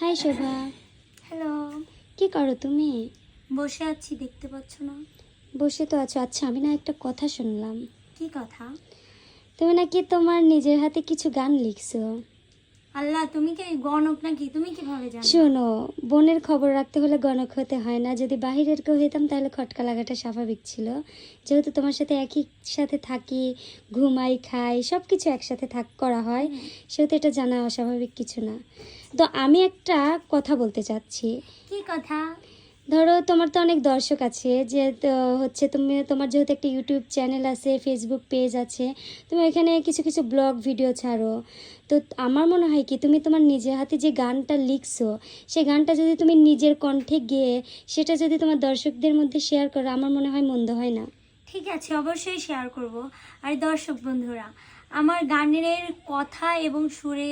High শোভা। Hello. কি করো তুমি? বসে আছি দেখতে পাচ্ছ না? বসে তো আছো। আচ্ছা আমি না একটা কথা শুনলাম। কি কথা? তুমি নাকি তোমার নিজের হাতে কিছু গান লিখছো? আল্লাহ তুমি কি গণক নাকি? তুমি কীভাবে জানো? শোনো বোনের খবর রাখতে হলে গণক হতে হয় না। যদি বাহিরের কেউ হইতাম তাহলে খটকা লাগাটা স্বাভাবিক ছিল। যেহেতু তোমার সাথে একই সাথে থাকি ঘুমাই খাই সব কিছু একসাথে থাক করা হয়। সেহেতু এটা জানা অস্বাভাবিক কিছু না। তো আমি একটা কথা বলতে চাচ্ছি। কি কথা? ধরো তোমার তো অনেক দর্শক আছে যে তো হচ্ছে তুমি তোমার যেহেতু একটা ইউটিউব চ্যানেল আছে ফেসবুক পেজ আছে তুমি এখানে কিছু কিছু ব্লগ ভিডিও ছাড়ো। তো আমার মনে হয় কি তুমি তোমার নিজের হাতে যে গানটা লিখছো সেই গানটা যদি তুমি নিজের কণ্ঠে গেয়ে সেটা যদি তোমার দর্শকদের মধ্যে শেয়ার করো আমার মনে হয় মন্দ হয় না। ঠিক আছে অবশ্যই শেয়ার করব। আর দর্শক বন্ধুরা আমার গানের কথা এবং সুরে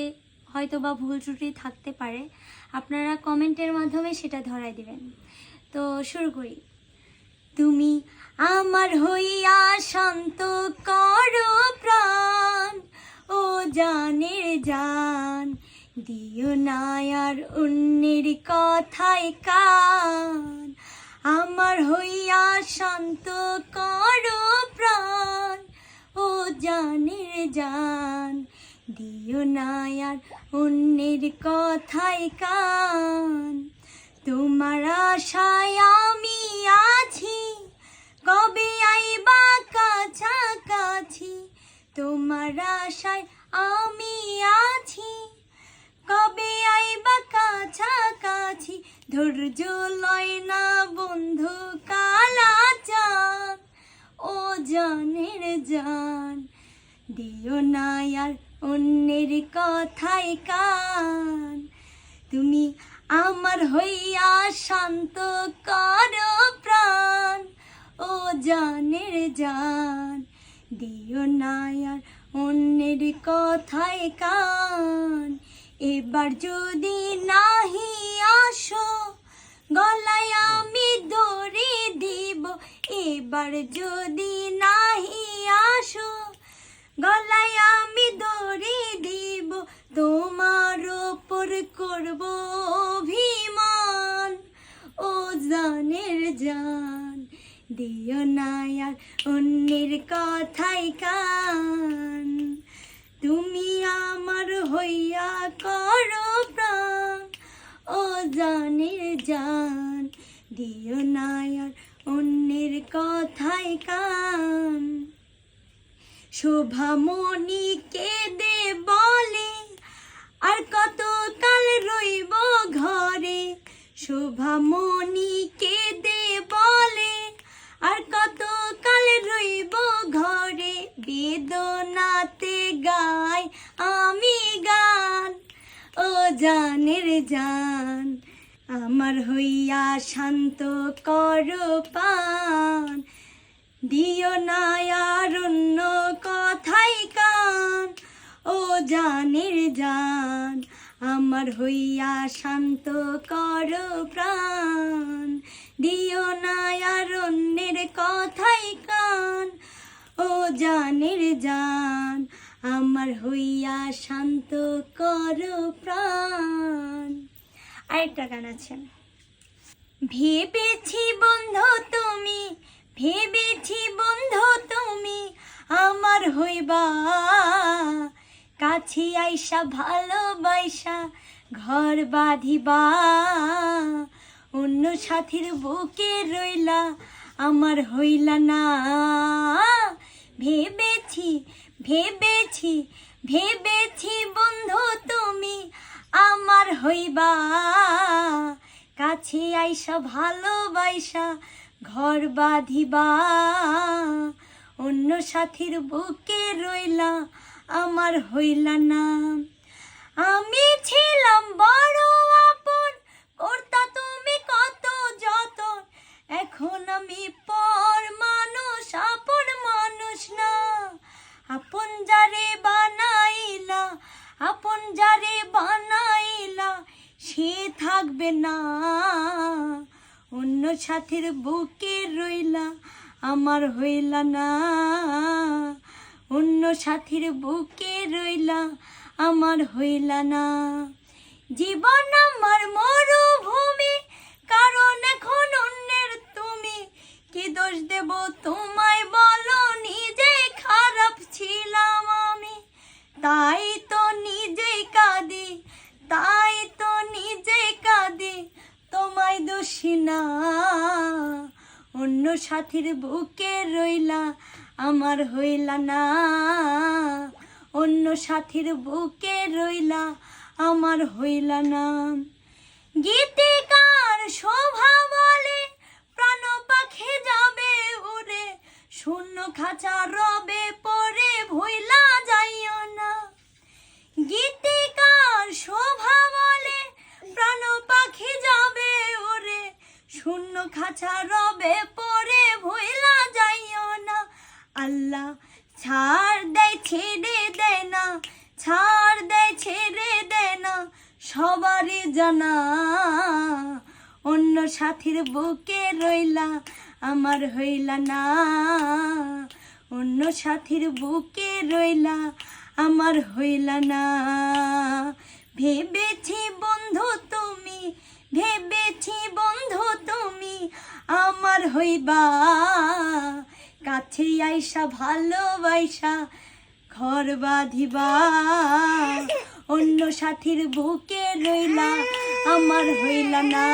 হয়তো বা ভুল ত্রুটি থাকতে পারে, আপনারা কমেন্টের মাধ্যমে সেটা ধরাই দিবেন। তো শুরু করি। তুমি আমার হইয়া শান্ত করো প্রাণ, ও জানের জান, দিও না আর অন্যের কথায় কান। আমার হইয়া শান্ত করো প্রাণ, ও জানের জান, দিও না আর অন্যের কথায় কান। তোমার আশায় আমি আছি, কবে আইবা কাছাকাছি? তোমার আশায় আমি আছি, কবে আইবা কাছাকাছি? ধৈর্য লয় না বন্ধু কালা চান ও জানের জান। দিও না আর অন্যের কথায় কান। তুমি আমার হইয়া শান্ত করো প্রাণ। ও জানের জান, দিও না আর অন্যের কথায় কান। এবার যদি নাহি আসো, গলায় আমি ধরে দিব। এবার যদি নাহি আসো গলায় আমি দড়ি দিব, তোমার ওপর করব অভিমান। ও জানের জান, দিও না আর অন্যের কথাই কান। তুমি আমার হইয়া করো প্রাণ। ও জানের জান, দিও না আর অন্যের কথাই কান। শোভামণি দে বলে, আর কত কাল রইব ঘরে? শোভামণি দে বলে, আর কত কাল রইব ঘরে? বেদনাতে গাই আমি গান, ও জানের জান, আমার হইয়া শান্ত করো পান। দিও না জানের জান, আমার হইয়া শান্ত করো প্রাণ। দিও না আর অন্যের কথাই কান, ও জানের জান, আমার হইয়া শান্ত করো প্রাণ। আরেকটা গান আছে। ভেবেছি বন্ধু তুমি, ভেবেছি বন্ধু তুমি, আমার হইবা কাছে আইসা ভালোবাসা ঘর বাঁধিবা। অন্য সাথীর বুকে রইলা, আমার হইলা না। ভেবেছি ভেবেছি ভেবেছি বন্ধু তুমি আমার হইবা। কাছে আইসা ভালোবাসা ঘর বাঁধিবা। অন্য সাথীর বুকে রইলা আমার হইলা না। আমি ছিলাম বড় আপন, করতা তুমি কত যতন। এখন আমি পর মানুষ, আপন মানুষ না। আপন যারে বানাইলা, আপন যারে বানাইলা, সে থাকবে না। অন্য সাথীর বুকে রইলা, আমার হইলা না। অন্য সাথীর বুকে রইলা, আমার হইলা না। জীবন আমার মরুভূমি, কারণ এখন অন্যের তুমি। কি দোষ দেব তোমায় বলো, নিজে খারাপ ছিলাম আমি। তাই তো নিজে কাঁদি, তাই তো নিজে কাঁদি, তোমায় দোষী না। অন্য সাথীর বুকে রইলা আমার হইলা না। অন্য সাথীর বুকে রইলা আমার হইলা না। গীতিকার শোভা বলে, প্রাণ পাখি যাবে উড়ে। শূন্য খাঁচা রবে পরে ভইলা যাইও না। গীতিকার শোভা বলে, প্রাণ পাখি যাবে ওরে শূন্য খাঁচা রবে ছাড় দেয় ছেড়ে দেয় না, ছাড় দেয় ছেড়ে দেয় না, সবারই জানা। অন্য সাথীর বুকে রইলা, আমার হইলা না। অন্য সাথীর বুকে রইলা, আমার হইলা না। ভেবেছি বন্ধু তুমি, ভেবেছি বন্ধু তুমি, আমার হইবা। আইসা ভালোবাসা ঘর বাঁধিবা। অন্য সাথীর বুকে রইলা, আমার হইলা না।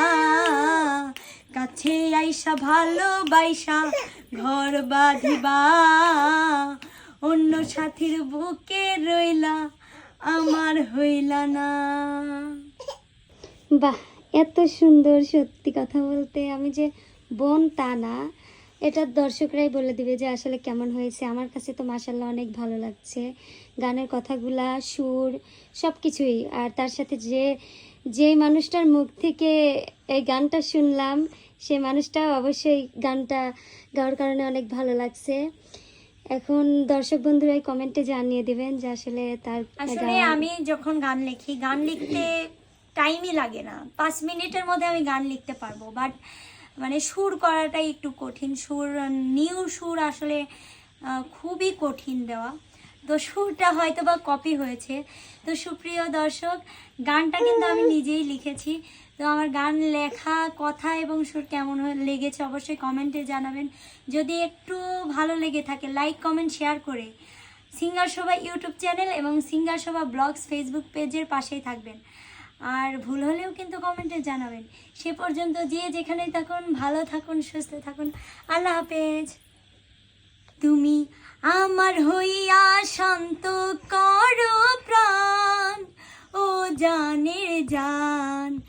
কাছে আইসা ভালোবাসা ঘর বাঁধিবা। অন্য সাথীর বুকে রইলা, আমার হইলা না। বাহ, এত সুন্দর সত্যি কথা বলতে। আমি যে বোন তা না এটা দর্শকরাই বলে দিবে যে আসলে কেমন হয়েছে। আমার কাছে তো মাসাল্লাহ অনেক ভালো লাগছে। গানের কথাগুলা সুর সব কিছুই আর তার সাথে যে যে মানুষটার মুখ থেকে এই গানটা শুনলাম সেই মানুষটা অবশ্যই গানটা গাওয়ার কারণে অনেক ভালো লাগছে। এখন দর্শক বন্ধুরাই কমেন্টে জানিয়ে দিবেন যে আসলে তার আসলে আমি যখন গান লিখি গান লিখতে টাইমই লাগে না। পাঁচ মিনিটের মধ্যে আমি গান লিখতে পারব। বাট মানে সুর করাটাই একটু কঠিন। সুর নিউ সুর আসলে খুবই কঠিন দেওয়া। তো সুরটা হয়তো বা কপি হয়েছে। তো সুপ্রিয় দর্শক, গানটা কিন্তু আমি নিজেই লিখেছি। তো আমার গান লেখা, কথা এবং সুর কেমন লেগেছে অবশ্যই কমেন্টে জানাবেন। যদি একটু ভালো লেগে থাকে লাইক কমেন্ট শেয়ার করে সিঙ্গার শোভা ইউটিউব চ্যানেল এবং সিঙ্গার শোভা ব্লগস ফেসবুক পেজের পাশেই থাকবেন। আর ভুল হলেও কিন্তু কমেন্টে জানাবেন। সে পর্যন্ত যে যেখানেই থাকুন, ভালো থাকুন, সুস্থ থাকুন। আল্লাহ হাফেজ। তুমি আমার হইয়া শান্ত করো প্রাণ, ও জানের জান।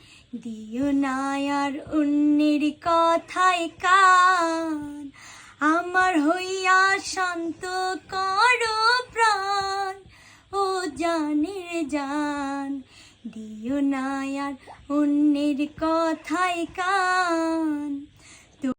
দিও না আর অন্যের কথায় কান। আমার হইয়া শান্ত করো প্রাণ, ও জানের জান। দিও না আর অন্যের কথায় কান।